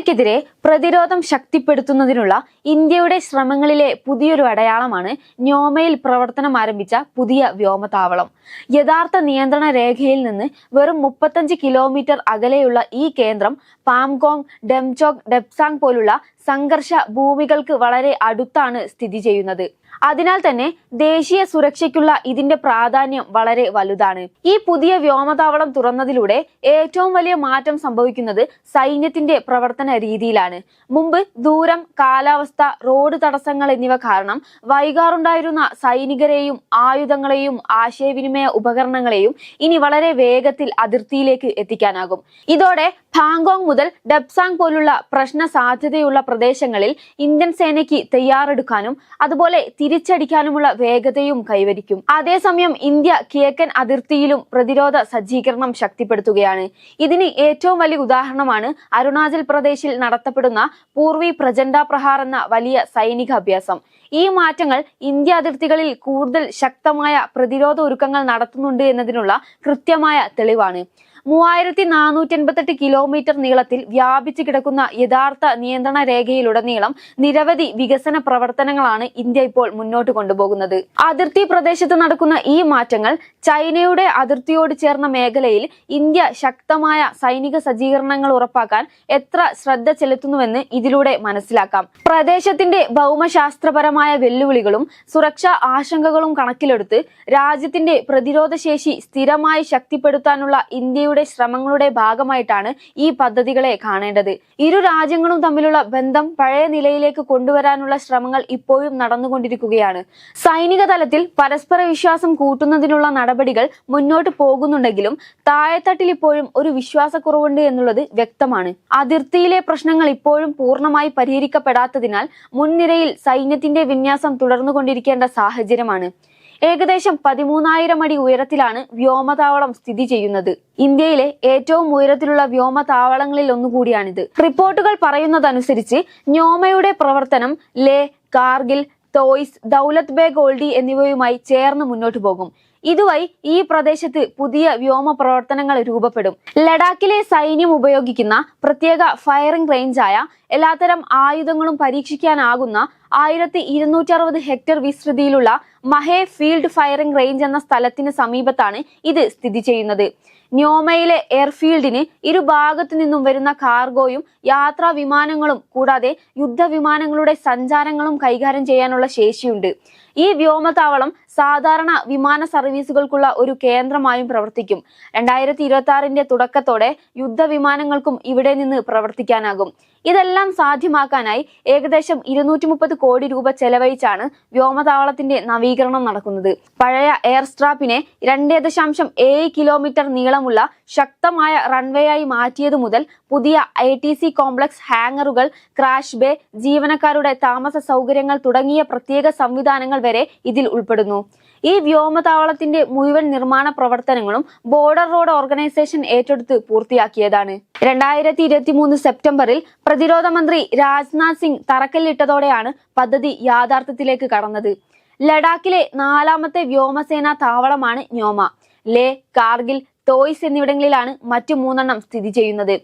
ചൈനയ്ക്കെതിരെ പ്രതിരോധം ശക്തിപ്പെടുത്തുന്നതിനുള്ള ഇന്ത്യയുടെ ശ്രമങ്ങളിലെ പുതിയൊരു അടയാളമാണ് ന്യോമയിൽ പ്രവർത്തനം ആരംഭിച്ച പുതിയ വ്യോമതാവളം യഥാർത്ഥ നിയന്ത്രണ രേഖയിൽ നിന്ന് വെറും മുപ്പത്തഞ്ച് കിലോമീറ്റർ അകലെയുള്ള ഈ കേന്ദ്രം പാംഗോങ് ഡെംചോക് ഡെപ്സാങ് പോലുള്ള സംഘർഷ ഭൂമികൾക്ക് വളരെ അടുത്താണ് സ്ഥിതി ചെയ്യുന്നത്. അതിനാൽ തന്നെ ദേശീയ സുരക്ഷയ്ക്കുള്ള ഇതിന്റെ പ്രാധാന്യം വളരെ വലുതാണ്. ഈ പുതിയ വ്യോമതാവളം തുറന്നതിലൂടെ ഏറ്റവും വലിയ മാറ്റം സംഭവിക്കുന്നത് സൈന്യത്തിന്റെ പ്രവർത്തന രീതിയിലാണ്. മുമ്പ് ദൂരം കാലാവസ്ഥ റോഡ് തടസ്സങ്ങൾ എന്നിവ കാരണം വൈകാറുണ്ടായിരുന്ന സൈനികരെയും ആയുധങ്ങളെയും ആശയവിനിമയ ഉപകരണങ്ങളെയും ഇനി വളരെ വേഗത്തിൽ അതിർത്തിയിലേക്ക് എത്തിക്കാനാകും. ഇതോടെ പാങ്കോങ് മുതൽ ഡെപ്സാങ് പോലുള്ള പ്രശ്ന സാധ്യതയുള്ള പ്രദേശങ്ങളിൽ ഇന്ത്യൻ സേനയ്ക്ക് തയ്യാറെടുക്കാനും അതുപോലെ തിരിച്ചടിക്കാനുമുള്ള വേഗതയും കൈവരിക്കും. അതേസമയം ഇന്ത്യ കിഴക്കൻ അതിർത്തിയിലും പ്രതിരോധ സജ്ജീകരണം ശക്തിപ്പെടുത്തുകയാണ്. ഇതിന് ഏറ്റവും വലിയ ഉദാഹരണമാണ് അരുണാചൽ പ്രദേശിൽ നടത്തപ്പെടുന്ന പൂർവി പ്രചണ്ഡ പ്രഹാർ എന്ന വലിയ സൈനിക അഭ്യാസം. ഈ മാറ്റങ്ങൾ ഇന്ത്യ അതിർത്തികളിൽ കൂടുതൽ ശക്തമായ പ്രതിരോധ ഒരുക്കങ്ങൾ നടത്തുന്നുണ്ട് എന്നതിനുള്ള കൃത്യമായ തെളിവാണ്. മൂവായിരത്തി നാനൂറ്റി എൺപത്തെട്ട് കിലോമീറ്റർ നീളത്തിൽ വ്യാപിച്ചു കിടക്കുന്ന യഥാർത്ഥ നിയന്ത്രണ രേഖയിലുടനീളം നിരവധി വികസന പ്രവർത്തനങ്ങളാണ് ഇന്ത്യ ഇപ്പോൾ മുന്നോട്ട് കൊണ്ടുപോകുന്നത്. അതിർത്തി പ്രദേശത്ത് നടക്കുന്ന ഈ മാറ്റങ്ങൾ ചൈനയുടെ അതിർത്തിയോട് ചേർന്ന മേഖലയിൽ ഇന്ത്യ ശക്തമായ സൈനിക സജ്ജീകരണങ്ങൾ ഉറപ്പാക്കാൻ എത്ര ശ്രദ്ധ ചെലുത്തുന്നുവെന്ന് ഇതിലൂടെ മനസ്സിലാക്കാം. പ്രദേശത്തിന്റെ ഭൗമശാസ്ത്രപരമായ വെല്ലുവിളികളും സുരക്ഷാ ആശങ്കകളും കണക്കിലെടുത്ത് രാജ്യത്തിന്റെ പ്രതിരോധ ശേഷി സ്ഥിരമായി ശക്തിപ്പെടുത്താനുള്ള ഇന്ത്യയുടെ ശ്രമങ്ങളുടെ ഭാഗമായിട്ടാണ് ഈ പദ്ധതികളെ കാണേണ്ടത്. ഇരു രാജ്യങ്ങളും തമ്മിലുള്ള ബന്ധം പഴയ നിലയിലേക്ക് കൊണ്ടുവരാനുള്ള ശ്രമങ്ങൾ ഇപ്പോഴും നടന്നുകൊണ്ടിരിക്കുകയാണ്. സൈനിക തലത്തിൽ പരസ്പര വിശ്വാസം കൂട്ടുന്നതിനുള്ള നടപടികൾ മുന്നോട്ട് പോകുന്നുണ്ടെങ്കിലും താഴെത്തട്ടിൽ ഇപ്പോഴും ഒരു വിശ്വാസക്കുറവുണ്ട് എന്നുള്ളത് വ്യക്തമാണ്. അതിർത്തിയിലെ പ്രശ്നങ്ങൾ ഇപ്പോഴും പൂർണമായി പരിഹരിക്കപ്പെടാത്തതിനാൽ മുൻനിരയിൽ സൈന്യത്തിന്റെ വിന്യാസം തുടർന്നുകൊണ്ടിരിക്കേണ്ട സാഹചര്യമാണ്. ഏകദേശം പതിമൂന്നായിരം അടി ഉയരത്തിലാണ് വ്യോമതാവളം സ്ഥിതി ചെയ്യുന്നത്. ഇന്ത്യയിലെ ഏറ്റവും ഉയരത്തിലുള്ള വ്യോമതാവളങ്ങളിൽ ഒന്നുകൂടിയാണിത്. റിപ്പോർട്ടുകൾ പറയുന്നതനുസരിച്ച് ന്യോമയുടെ പ്രവർത്തനം ലേ കാർഗിൽ തോയ്സ് ദൗലത് ബേ ഗോൾഡി എന്നിവയുമായി ചേർന്ന് മുന്നോട്ടു പോകും. ഇതുവഴി ഈ പ്രദേശത്ത് പുതിയ വ്യോമ പ്രവർത്തനങ്ങൾ രൂപപ്പെടും. ലഡാക്കിലെ സൈന്യം ഉപയോഗിക്കുന്ന പ്രത്യേക ഫയറിംഗ് റേഞ്ചായ എല്ലാത്തരം ആയുധങ്ങളും പരീക്ഷിക്കാനാകുന്ന ആയിരത്തി ഇരുന്നൂറ്റി അറുപത് ഹെക്ടർ വിസ്തൃതിയിലുള്ള മഹേ ഫീൽഡ് ഫയറിംഗ് റേഞ്ച് എന്ന സ്ഥലത്തിന് സമീപത്താണ് ഇത് സ്ഥിതി ചെയ്യുന്നത്. ന്യോമയിലെ എയർഫീൽഡിന് ഇരുഭാഗത്തു നിന്നും വരുന്ന കാർഗോയും യാത്രാ വിമാനങ്ങളും കൂടാതെ യുദ്ധവിമാനങ്ങളുടെ സഞ്ചാരങ്ങളും കൈകാര്യം ചെയ്യാനുള്ള ശേഷിയുണ്ട്. ഈ വ്യോമതാവളം സാധാരണ വിമാന സർവീസുകൾക്കുള്ള ഒരു കേന്ദ്രമായും പ്രവർത്തിക്കും. രണ്ടായിരത്തി ഇരുപത്തി ആറിന്റെ തുടക്കത്തോടെ യുദ്ധവിമാനങ്ങൾക്കും ഇവിടെ നിന്ന് പ്രവർത്തിക്കാനാകും. ഇതെല്ലാം സാധ്യമാക്കാനായി ഏകദേശം ഇരുന്നൂറ്റി മുപ്പത് കോടി രൂപ ചെലവഴിച്ചാണ് വ്യോമതാവളത്തിന്റെ നവീകരണം നടക്കുന്നത്. പഴയ എയർ സ്ട്രാപ്പിനെ രണ്ടേ ദശാംശം ഏഴ് കിലോമീറ്റർ നീളമുള്ള ശക്തമായ റൺവേ ആയി മാറ്റിയതു മുതൽ പുതിയ ഐ ടി സി കോംപ്ലക്സ് ഹാങ്ങറുകൾ ക്രാഷ് ബേ ജീവനക്കാരുടെ താമസ സൗകര്യങ്ങൾ തുടങ്ങിയ പ്രത്യേക സംവിധാനങ്ങൾ വരെ ഇതിൽ ഉൾപ്പെടുന്നു. ഈ വ്യോമതാവളത്തിന്റെ മുഴുവൻ നിർമ്മാണ പ്രവർത്തനങ്ങളും ബോർഡർ റോഡ് ഓർഗനൈസേഷൻ ഏറ്റെടുത്ത് പൂർത്തിയാക്കിയതാണ്. രണ്ടായിരത്തി ഇരുപത്തി മൂന്ന് സെപ്റ്റംബറിൽ പ്രതിരോധ മന്ത്രി രാജ്നാഥ് സിംഗ് തറക്കല്ലിട്ടതോടെയാണ് പദ്ധതി യാഥാർത്ഥ്യത്തിലേക്ക് കടന്നത്. ലഡാക്കിലെ നാലാമത്തെ വ്യോമസേനാ താവളമാണ് ന്യോമ. ലേ കാർഗിൽ തോയ്സ് എന്നിവിടങ്ങളിലാണ് മറ്റു മൂന്നെണ്ണം സ്ഥിതി ചെയ്യുന്നത്.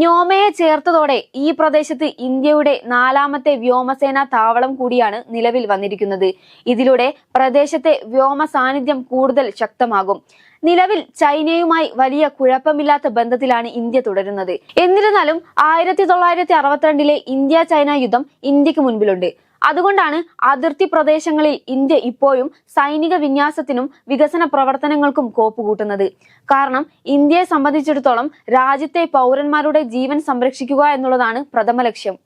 ന്യോമയെ ചേർത്തതോടെ ഈ പ്രദേശത്ത് ഇന്ത്യയുടെ നാലാമത്തെ വ്യോമസേനാ താവളം കൂടിയാണ് നിലവിൽ വന്നിരിക്കുന്നത്. ഇതിലൂടെ പ്രദേശത്തെ വ്യോമ സാന്നിധ്യം കൂടുതൽ ശക്തമാകും. നിലവിൽ ചൈനയുമായി വലിയ കുഴപ്പമില്ലാത്ത ബന്ധത്തിലാണ് ഇന്ത്യ തുടരുന്നത്. എന്നിരുന്നാലും ആയിരത്തി തൊള്ളായിരത്തി അറുപത്തിരണ്ടിലെ ഇന്ത്യ ചൈന യുദ്ധം ഇന്ത്യയ്ക്ക് മുൻപിലുണ്ട്. അതുകൊണ്ടാണ് അതിർത്തി പ്രദേശങ്ങളിൽ ഇന്ത്യ ഇപ്പോഴും സൈനിക വിന്യാസത്തിനും വികസന പ്രവർത്തനങ്ങൾക്കും കോപ്പുകൂട്ടുന്നത് കാരണം ഇന്ത്യയെ സംബന്ധിച്ചിടത്തോളം രാജ്യത്തെ പൗരന്മാരുടെ ജീവൻ സംരക്ഷിക്കുക എന്നുള്ളതാണ് പ്രഥമ ലക്ഷ്യം.